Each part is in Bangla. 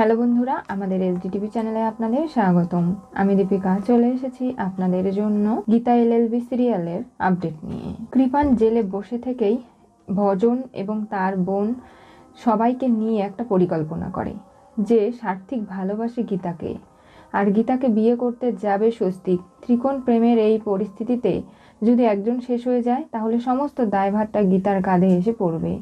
হ্যালো বন্ধুরা, আমাদের এসডিটিভি চ্যানেলে আপনাদের স্বাগতম। আমি দীপিকা, চলে এসেছি আপনাদের জন্য গীতা এল এলএলবি সিরিয়ালের আপডেট নিয়ে। কৃপান জেলে বসে থেকেই ভজন এবং তার বোন সবাইকে নিয়ে একটা পরিকল্পনা করে, যে সার্থিক ভালোবাসে গীতাকে। আর গীতাকে বিয়ে করতে যাবে স্বস্তিক। ত্রিকোণ প্রেমের এই পরিস্থিতিতে যদি একজন শেষ হয়ে যায়, তাহলে সমস্ত দায়ভারটা গীতার কাঁধে এসে পড়বে।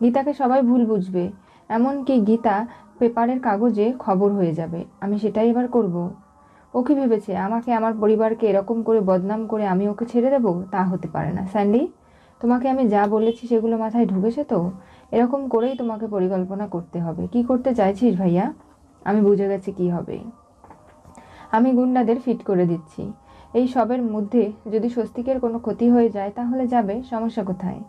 গীতাকে সবাই ভুল বুঝবে। এমনকি গীতা পেপারের কাগজে খবর হয়ে যাবে। আমি সেটাই এবার করব। ও কি ভেবেছে? আমাকে আমার পরিবারকে এরকম করে বদনাম করে আমি ওকে ছেড়ে দেবো? তা হতে পারে না। স্যান্ডি, তোমাকে আমি যা বলেছি সেগুলো মাথায় ঢুকেছে তো? এরকম করেই তোমাকে পরিকল্পনা করতে হবে। কি করতে চাইছিস ভাইয়া? আমি বুঝে গেছি কি হবে। আমি গুন্ডাদের ফিট করে দিচ্ছি। এই সবের মধ্যে যদি স্বস্তিকের কোনো ক্ষতি হয়ে যায়, তাহলে যাবে। সমস্যা কোথায়?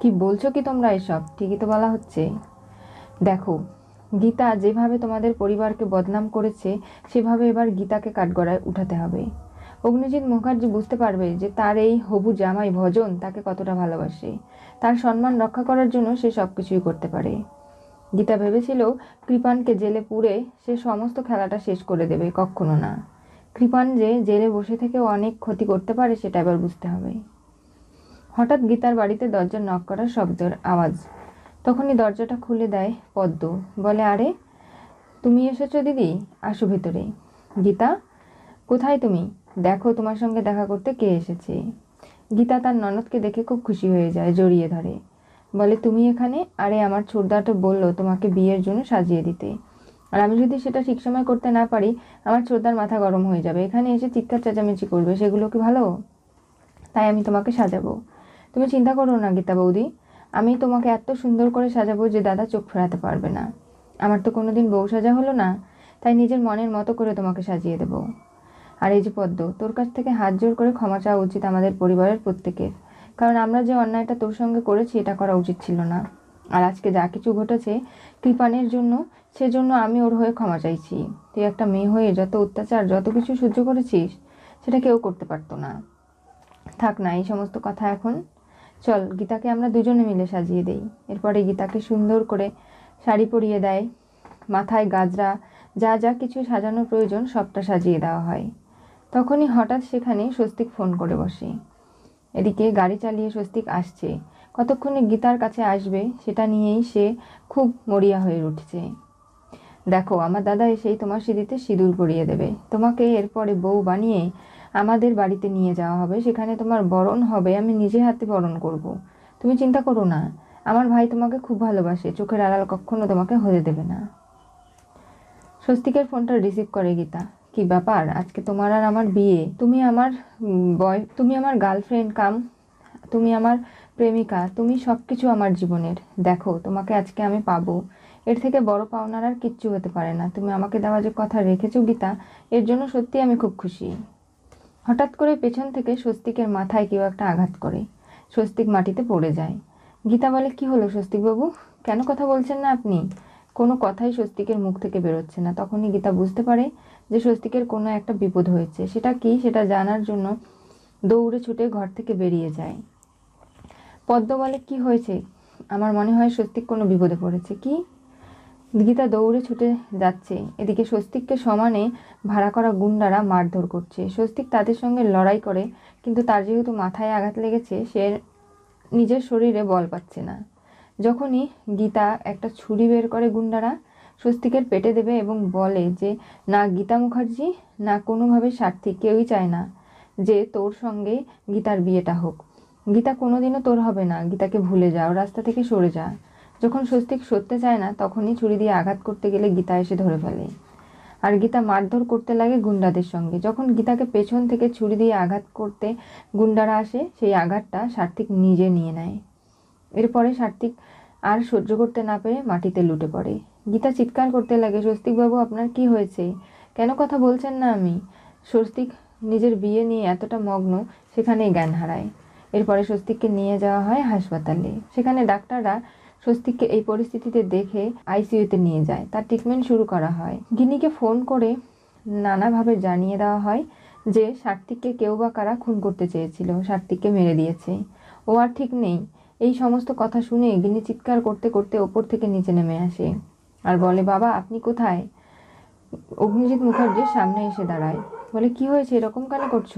কি বলছো কি তোমরা এসব? ঠিকই তো বলা হচ্ছে। দেখো গীতা যেভাবে তোমাদের পরিবারকে বদনাম করেছে, সেভাবে এবার গীতাকে কাঠগড়ায় উঠাতে হবে। অগ্নিজিৎ মুখার্জি বুঝতে পারবে যে তার এই হবু জামাই ভজন তাকে কতটা ভালোবাসে। তার সম্মান রক্ষা করার জন্য সে সব কিছুই করতে পারে। গীতা ভেবেছিল, কৃপানকে জেলে পুরে সে সমস্ত খেলাটা শেষ করে দেবে, কখনো না। কৃপান যে জেলে বসে থেকে অনেক ক্ষতি করতে পারে, সেটা এবার বুঝতে হবে। হঠাৎ গীতার বাড়িতে দরজার নক করার শব্দের আওয়াজ তখনই দরজাটা খুলে দেয় পদ্ম। বলে, আরে, তুমি এসেছ দিদি? আসো ভেতরে। গীতা, কোথায় তুমি? দেখো তোমার সঙ্গে দেখা করতে কে এসেছে। গীতা তার ননদকে দেখে খুব খুশি হয়ে যায়, জড়িয়ে ধরে। বলে, তুমি এখানে? আরে, আমার ছোটদাটা বলল তোমাকে বিয়ের জন্য সাজিয়ে দিতে। আর আমি যদি সেটা ঠিক সময় করতে না পারি, আমার ছোটদার মাথা গরম হয়ে যাবে। এখানে এসে চিৎকার চেঁচামেচি করবে, সেগুলো কি ভালো? তাই আমি তোমাকে সাজাবো। তুমি চিন্তা করো না গীতা বৌদি। আমি তোমাকে এত সুন্দর করে সাজাবো যে দাদা চোখ ফেরাতে পারবে না। আমার তো কোনো দিন বউ সাজা হলো না, তাই নিজের মনের মতো করে তোমাকে সাজিয়ে দেবো। আর এই যে পদ্ম, তোর কাছ থেকে হাত জোর করে ক্ষমা চাওয়া উচিত আমাদের পরিবারের প্রত্যেকের। কারণ আমরা যে অন্যায়টা তোর সঙ্গে করেছি, এটা করা উচিত ছিল না। আর আজকে যা কিছু ঘটেছে, কৃপানের জন্য, সেজন্য আমি ওর হয়ে ক্ষমা চাইছি। তুই একটা মেয়ে হয়ে যত অত্যাচার, যত কিছু সহ্য করেছিস, সেটা কেউ করতে পারতো না। থাক না, এই সমস্ত কথা এখন চল, গীতাকে আমরা দুজনে মিলে সাজিয়ে দেই। এরপরে গীতাকে সুন্দর করে শাড়ি পরিয়ে দেয়। মাথায় গাজরা, যা যা কিছু সাজানো প্রয়োজন সবটা সাজিয়ে দেওয়া হয়। তখনই হঠাৎ সেখানে স্বস্তিক ফোন করে বসে। এদিকে গাড়ি চালিয়ে স্বস্তিক আসছে। কতক্ষণে গীতার কাছে আসবে সেটা নিয়েই সে খুব মরিয়া হয়ে উঠছে। দেখো, আমার দাদা এসেই তোমার সিঁড়িতে সিঁদুর পরিয়ে দেবে। তোমাকে এরপরে বউ বানিয়ে আমাদের বাড়িতে নিয়ে যাওয়া হবে, সেখানে তোমার বরণ হবে, আমি নিজে হাতে বরণ করব। তুমি চিন্তা করো না, আমার ভাই তোমাকে খুব ভালোবাসে, চোখের আড়াল কখনো তোমাকে হতে দেবে না। স্বস্তিকের ফোনটা রিসিভ করে গীতা, কি ব্যাপার? আজকে তোমার আর আমার বিয়ে। তুমি আমার বয়, তুমি আমার গার্লফ্রেন্ড, কাম, তুমি আমার প্রেমিকা, তুমি সব কিছু আমার জীবনের। দেখো, তোমাকে আজকে আমি পাবো। এর থেকে বড় পাওনার আর কিচ্ছু হতে পারে না। তুমি আমাকে দেওয়া যে কথা রেখেছো গীতা, এর জন্য সত্যি আমি খুব খুশি। হঠাৎ করে পেছন থেকে স্বস্তিকের মাথায় কেউ একটা আঘাত করে। স্বস্তিক মাটিতে পড়ে যায়। গীতা বলে, কি হলো স্বস্তিকবাবু? কেন কথা বলছেন না আপনি? কোনো কথাই স্বস্তিকের মুখ থেকে বেরোচ্ছে না। তখনই গীতা বুঝতে পারে যে স্বস্তিকের কোনো একটা বিপদ হয়েছে। সেটা কি? সেটা জানার জন্য দৌড়ে ছুটে ঘর থেকে বেরিয়ে যায়। পদ্ম বলে, কি হয়েছে? আমার মনে হয় স্বস্তিক কোনো বিপদে পড়েছে। কি? গীতা দৌড়ে ছুটে যাচ্ছে। এদিকে স্বস্তিককে সমানে ভাড়া করা গুন্ডারা মারধর করছে। স্বস্তিক তাদের সঙ্গে লড়াই করে, কিন্তু তার যেহেতু মাথায় আঘাত লেগেছে, সে নিজের শরীরে বল পাচ্ছে না। যখনই গীতা একটা ছুরি বের করে গুন্ডারা, স্বস্তিকের পেটে দেবে এবং বলে যে, না গীতা মুখার্জি, না কোনোভাবে স্বার্থী কেউই চায় না যে তোর সঙ্গে গীতার বিয়েটা হোক। গীতা কোনোদিনও তোর হবে না, গীতাকে ভুলে যাও, রাস্তা থেকে সরে যা। যখন স্বস্তিক সরতে চায় না, তখনই ছুরি দিয়ে আঘাত করতে গেলে গীতা এসে ধরে ফেলে। আর গীতা মারধর করতে লাগে গুন্ডাদের সঙ্গে। যখন গীতাকে পেছন থেকে ছুরি দিয়ে আঘাত করতে গুন্ডারা আসে, সেই আঘাতটা সার্থিক নিজে নিয়ে নেয়। এরপরে সার্থিক আর সহ্য করতে না পেরে মাটিতে লুটে পড়ে। গীতা চিৎকার করতে লাগে, স্বস্তিকবাবু, আপনার কি হয়েছে? কেন কথা বলছেন না আমি স্বস্তিক নিজের বিয়ে নিয়ে এতটা মগ্ন, সেখানেই জ্ঞান হারায়। এরপরে স্বস্তিককে নিয়ে যাওয়া হয় হাসপাতালে। সেখানে ডাক্তাররা স্বস্তিককে এই পরিস্থিতিতে দেখে আইসিইউতে নিয়ে যায়। তার ট্রিটমেন্ট শুরু করা হয়। গিনিকে ফোন করে নানাভাবে জানিয়ে দেওয়া হয় যে সার্থিককে কেউ বা কারা খুন করতে চেয়েছিল। সার্থিককে মেরে দিয়েছে। ও আর ঠিক নেই। এই সমস্ত কথা শুনে গিনি চিৎকার করতে করতে ওপর থেকে নিচে নেমে আসে আর বলে, বাবা, আপনি কোথায়? অগ্নিজিৎ মুখার্জির সামনে এসে দাঁড়ায়। বলে, কি হয়েছে? এরকম কেন করছ?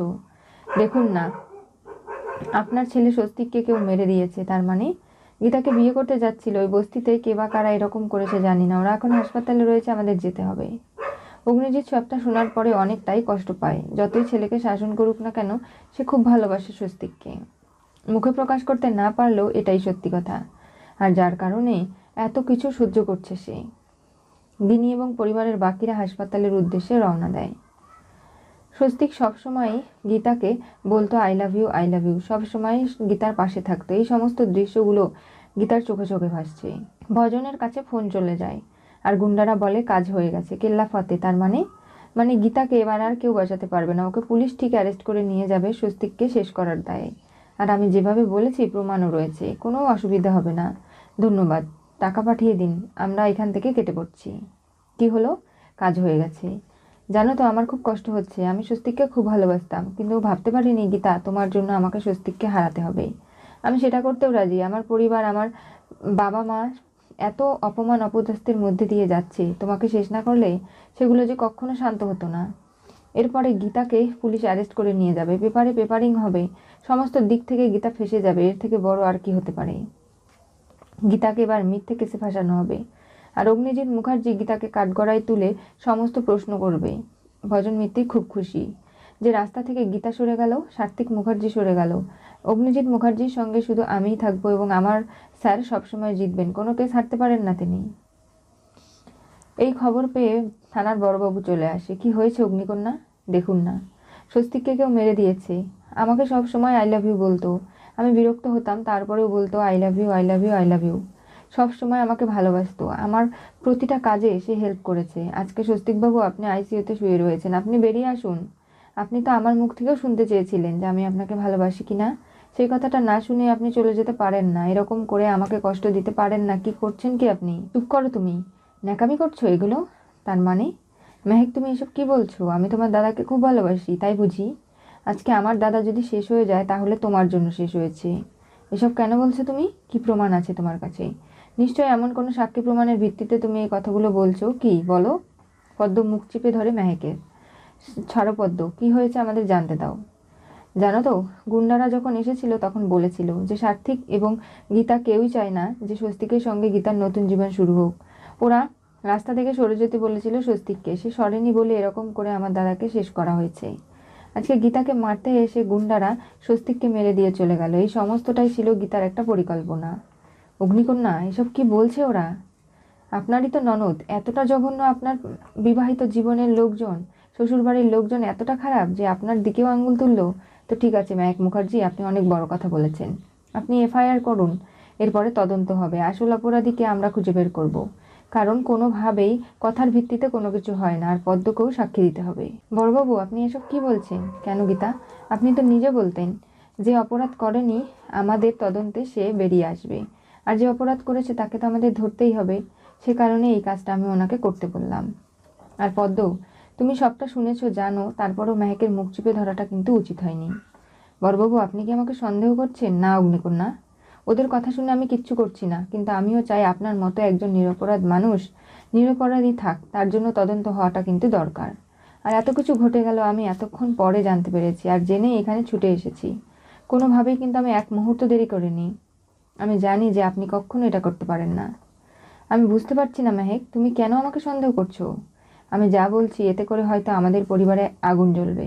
দেখুন না, আপনার ছেলে স্বস্তিককে কেউ মেরে দিয়েছে, তার মানে গীতাকে বিয়ে করতে যাচ্ছিল, ওই বস্তিতে কে বা কারা এরকম করেছে জানি না। ওরা এখন হাসপাতালে রয়েছে, আমাদের যেতে হবে। অগ্নিজিৎ সবটা শোনার পরে অনেকটাই কষ্ট পায়। যতই ছেলেকে শাসন করুক না কেন, সে খুব ভালোবাসে স্বস্তিককে। মুখে প্রকাশ করতে না পারলেও এটাই সত্যি কথা। আর যার কারণে এত কিছু সহ্য করছে সে। দিনী এবং পরিবারের বাকিরা হাসপাতালের উদ্দেশ্যে রওনা দেয়। স্বস্তিক সবসময় গীতাকে বলতো I love you I love you সবসময় গীতার পাশে থাকতো। এই সমস্ত দৃশ্যগুলো গীতার চোখে চোখে ভাসছে। ভজনের কাছে ফোন চলে যায়। আর গুন্ডারা বলে, কাজ হয়ে গেছে, কেল্লা ফতে। তার মানে মানে গীতাকে এবার আর কেউ বাঁচাতে পারবে না। ওকে পুলিশ ঠিক অ্যারেস্ট করে নিয়ে যাবে স্বস্তিককে শেষ করার দায়ে। আর আমি যেভাবে বলেছি, প্রমাণও রয়েছে। কোনো অসুবিধা হবে না। ধন্যবাদ। টাকা পাঠিয়ে দিন। আমরা এখান থেকে কেটে পড়ছি। কি হলো? কাজ হয়ে গেছে। জানো তো, আমার খুব কষ্ট হচ্ছে। আমি স্বস্তিককে খুব ভালোবাসতাম, কিন্তু ভাবতে পারিনি গীতা তোমার জন্য আমাকে স্বস্তিককে হারাতে হবে। আমি সেটা করতেও রাজি। আমার পরিবার, আমার বাবা মা এত অপমান, অপদস্থের মধ্যে দিয়ে যাচ্ছে। তোমাকে শেষ না করলে সেগুলো যে কখনো শান্ত হতো না। এরপরে গীতাকে পুলিশ অ্যারেস্ট করে নিয়ে যাবে। পেপারে পেপারিং হবে। সমস্ত দিক থেকে গীতা ফেসে যাবে। এর থেকে বড় আর কি হতে পারে? গীতাকে এবার মিথ্যে কেসে ফাঁসানো হবে। আর অগ্নিজিৎ মুখার্জি গীতাকে কাঠগড়ায় তুলে সমস্ত প্রশ্ন করবে। ভজন মিত্তি খুব খুশি। যে রাস্তা থেকে গীতা সরে গেল সাত্বিক মুখার্জি সরে গেল। অগ্নিজিৎ মুখার্জির সঙ্গে শুধু আমিই থাকব এবং আমার স্যার সবসময় জিতবেন। কোনো কেস হারতে পারেন না তিনি। এই খবর পেয়ে থানার বড়বাবু চলে আসে। কি হয়েছে অগ্নিকন্যা? দেখুন না। স্বস্তিককে কেউ মেরে দিয়েছে। আমাকে সব সময় আই লাভ ইউ বলতো। আমি বিরক্ত হতাম, তারপরেও বলতো, I love you, I love you, I love you. সব সময় আমাকে ভালোবাসতো। আমার প্রতিটা কাজে সে হেল্প করেছে। আজকে স্বস্তিকবাবু, আপনি আইসিইউতে শুয়ে রয়েছেন। আপনি বেরিয়ে আসুন। আপনি তো আমার মুখ থেকেও শুনতে চেয়েছিলেন যে আমি আপনাকে ভালোবাসি কি না সেই কথাটা না শুনে আপনি চলে যেতে পারেন না। এরকম করে আমাকে কষ্ট দিতে পারেন না। কি করছেন কি আপনি? চুপ করো তুমি। ন্যাকামি করছ এগুলো? তার মানে? মেহেক, তুমি এসব কি বলছো? আমি তোমার দাদাকে খুব ভালোবাসি, তাই বুঝি? আজকে আমার দাদা যদি শেষ হয়ে যায়, তাহলে তোমার জন্য শেষ হয়েছে। এসব কেন বলছো তুমি? কি প্রমাণ আছে তোমার কাছে? নিশ্চয় এমন কোনো সাক্ষী প্রমাণের ভিত্তিতে তুমি এই কথাগুলো বলছো। কি? বলো। পদ্ম মুখ চিপে ধরে মেহেকের। ছাড়ো পদ্ম, কী হয়েছে আমাদের জানতে দাও। জানো তো, গুন্ডারা যখন এসেছিল তখন বলেছিল যে সার্থিক এবং গীতা কেউই চায় না যে স্বস্তিকের সঙ্গে গীতার নতুন জীবন শুরু হোক। ওরা রাস্তা থেকে সরে যেতে বলেছিল স্বস্তিককে, সে সরেনি বলে এরকম করে আমার দাদাকে শেষ করা হয়েছে। আজকে গীতাকে মারতে এসে গুন্ডারা স্বস্তিককে মেরে দিয়ে চলে গেল। এই সমস্তটাই ছিল গীতার একটা পরিকল্পনা। অগ্নিকন্যা, এসব কি বলছে ওরা? আপনারই তো ননদ, এতটা জঘন্য আপনার বিবাহিত জীবনের লোকজন, শ্বশুরবাড়ির লোকজন এতটা খারাপ যে আপনার দিকেও আঙ্গুল তুললো? তো ঠিক আছে ম্যাক মুখার্জি, আপনি অনেক বড় কথা বলেছেন। আপনি এফআইআর করুন, এরপরে তদন্ত হবে। আসল অপরাধীকে আমরা খুঁজে বের করব। কারণ কোনোভাবেই কথার ভিত্তিতে কোনো কিছু হয় না, আর পদ্মকেও সাক্ষী দিতে হবে। বড়বাবু, আপনি এসব কি বলছেন? কেন গীতা? আপনি তো নিজে বলতেন যে অপরাধ করেনি, আমাদের তদন্তে সে বেরিয়ে আসবে। আর যে অপরাধ করেছে তাকে তো আমাদের ধরতেই হবে। সে কারণে এই কাজটা আমি ওনাকে করতে বললাম। আর পদ্ম, তুমি সবটা শুনেছো, জানো, তারপরও মেহেকের মুখ চিপে ধরাটা কিন্তু উচিত হয়নি। বড়বাবু, আপনি কি আমাকে সন্দেহ করছেন? না, অগ্নিকন্যা। ওদের কথা শুনে আমি কিচ্ছু করছি না, কিন্তু আমিও চাই আপনার মতো একজন নিরপরাধ মানুষ নিরপরাধই থাক, তার জন্য তদন্ত হওয়াটা কিন্তু দরকার। আর এত কিছু ঘটে গেল আমি এতক্ষণ পরে জানতে পেরেছি আর জেনে এখানে ছুটে এসেছি। কোনোভাবেই কিন্তু আমি এক মুহূর্ত দেরি করিনি। আমি জানি যে আপনি কখনো এটা করতে পারেন না। আমি বুঝতে পারছি না, মেহেক, তুমি কেন আমাকে সন্দেহ করছ? আমি যা বলছি এতে করে হয়তো আমাদের পরিবারে আগুন জ্বলবে।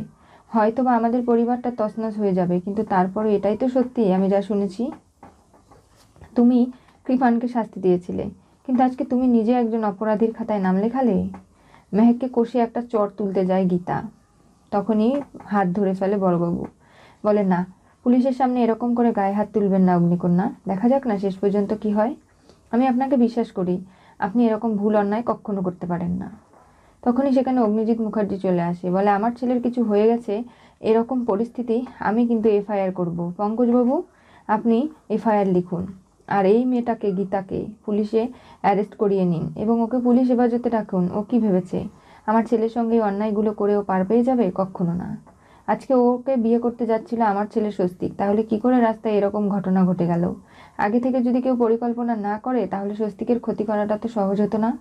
হয়তো বা আমাদের পরিবারটা তছনছ হয়ে যাবে, কিন্তু তারপরে এটাই তো সত্যি। আমি যা শুনেছি তুমি কৃপানকে শাস্তি দিয়েছিলে। কিন্তু আজকে তুমি নিজে একজন অপরাধীর খাতায় নাম লেখালে? মেহেককে কষে একটা চর তুলতে যায় গীতা। তখনই হাত ধরে ফেলে বড়বাবু। বলে, না, পুলিশের সামনে এরকম করে গায়ে হাত তুলবেন না, অগ্নিকন্যা। দেখা যাক না শেষ পর্যন্ত কি হয়। আমি আপনাকে বিশ্বাস করি, আপনি এরকম ভুল অন্যায় কখনো করতে পারেন না। তখনই সেখানে অগ্নিজিৎ মুখার্জি চলে আসে। বলে, আমার ছেলের কিছু হয়ে গেছে, এরকম পরিস্থিতি আমি কিন্তু এফআইআর করব। পঙ্কজবাবু, আপনি এফআইআর লিখুন। আর এই মেয়েটাকে, গীতাকে পুলিশে অ্যারেস্ট করিয়ে নিন এবং ওকে পুলিশ হেফাজতে রাখুন। ও কি ভেবেছে? আমার ছেলের সঙ্গে এই অন্যায়গুলো করে ও পার পেয়ে যাবে? কখনো না। আজকে ওকে বিয়ে করতে যাচ্ছিল আমার ছেলে স্বস্তিক তাহলে কি করে রাস্তায় এরকম ঘটনা ঘটে গেল? আগে থেকে যদি কেউ পরিকল্পনা না করে, তাহলে স্বস্তিকের ক্ষতি করাটা তো সহজ হতো না।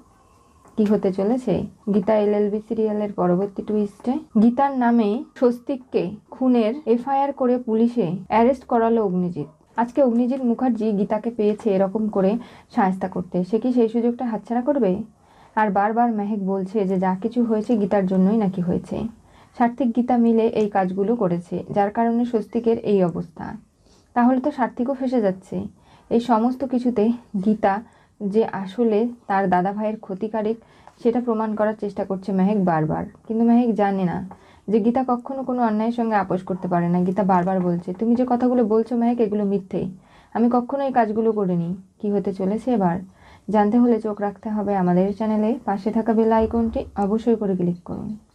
কি হতে চলেছে? গীতা এল এলএলবি সিরিয়ালের পরবর্তী টুইস্টে, গীতার নামে স্বস্তিককে খুনের এফআইআর করে পুলিশে অ্যারেস্ট করালো অগ্নিজিৎ। আজকে অগ্নিজিৎ মুখার্জি গীতাকে পেয়েছে এরকম করে সায়স্তা করতে। সে কি সেই সুযোগটা হাতছাড়া করবে? আর বারবার মেহেক বলছে যে যা কিছু হয়েছে গীতার জন্যই নাকি হয়েছে। সার্থিক গীতা মিলে এই কাজগুলো করেছে, যার কারণে স্বস্তিকের এই অবস্থা। তাহলে তো সার্থিকও ফেসে যাচ্ছে। এই সমস্ত কিছুতে গীতা যে আসলে তার দাদা ভাইয়ের ক্ষতিকারক, সেটা প্রমাণ করার চেষ্টা করছে মেহেক বারবার। কিন্তু মেহেক জানে না যে গীতা কখনো কোনো অন্যায়ের সঙ্গে আপোষ করতে পারে না। গীতা বারবার বলছে, তুমি যে কথাগুলো বলছো মেহেক এগুলো মিথ্যে। আমি কখনো এই কাজগুলো করিনি। কি হতে চলেছে এবার? জানতে হলে চোখ রাখতে হবে আমাদের চ্যানেলে। পাশে থাকা বেল আইকনটি অবশ্যই করে ক্লিক করুন।